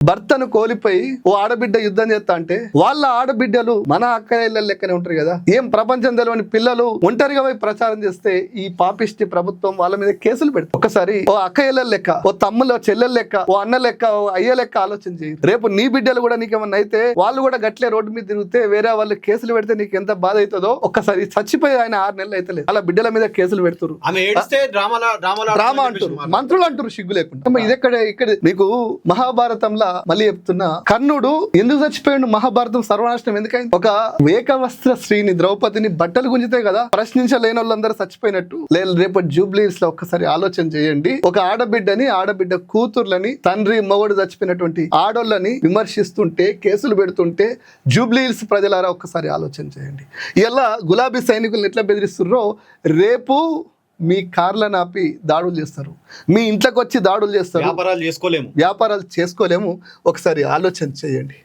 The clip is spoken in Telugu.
భర్తను కోల్పోయి ఓ ఆడబిడ్డ యుద్ధం చేస్తా అంటే వాళ్ళ ఆడబిడ్డలు మన అక్కయ్యల లెక్కనే ఉంటారు కదా. ఏం ప్రపంచం తెలియని పిల్లలు ఒంటరిగా పోయి ప్రచారం చేస్తే ఈ పాపిష్టి ప్రభుత్వం వాళ్ళ మీద కేసులు పెడుతుంది ఒకసారి ఓ అక్కయ్యల లెక్క ఓ తమ్ముల చెల్లెల లెక్క ఓ అన్న లెక్క ఓ అయ్య లెక్క ఆలోచన చేయి. రేపు నీ బిడ్డలు కూడా నీకేమన్నా అయితే వాళ్ళు కూడా గట్లే రోడ్డు మీద తిరిగితే వేరే వాళ్ళు కేసులు పెడితే నీకు ఎంత బాధ అవుతుందో ఒక్కసారి చచ్చిపోయి ఆయన ఆరు నెలలు అయితే అలా బిడ్డల మీద కేసులు పెడుతురు. డ్రామా అంటారు మంత్రులు అంటారు సిగ్గు లేకుండా. ఇది ఎక్కడ ఇక్కడ. మీకు మహాభారతంలో మళ్ళీ చెప్తున్నా కర్ణుడు ఎందుకు చచ్చిపోయాడు? మహాభారతం సర్వనాశనం ఎందుకైంది? ఒక వేకవస్త్ర స్త్రీని ద్రౌపదిని బట్టలు గుంజితే కదా ప్రశ్నించలేని వాళ్ళందరూ చచ్చిపోయినట్టు. లేదు రేపు జూబ్లీస్లో ఒక్కసారి ఆలోచన చేయండి. ఒక ఆడబిడ్డని ఆడబిడ్డ కూతుర్లని తండ్రి మొగడు చచ్చిపోయినటువంటి ఆడోళ్ళని విమర్శిస్తుంటే కేసులు పెడుతుంటే జూబ్లీస్ ప్రజలారా ఒక్కసారి ఆలోచన చేయండి. ఇలా గులాబీ సైనికులను ఎట్లా బెదిరిస్తున్నారో రేపు మీ కార్లను ఆపి దాడులు చేస్తారు. మీ ఇంట్లోకి వచ్చి దాడులు చేస్తారు. వ్యాపారాలు చేసుకోలేము. వ్యాపారాలు చేసుకోలేము. ఒకసారి ఆలోచన చేయండి.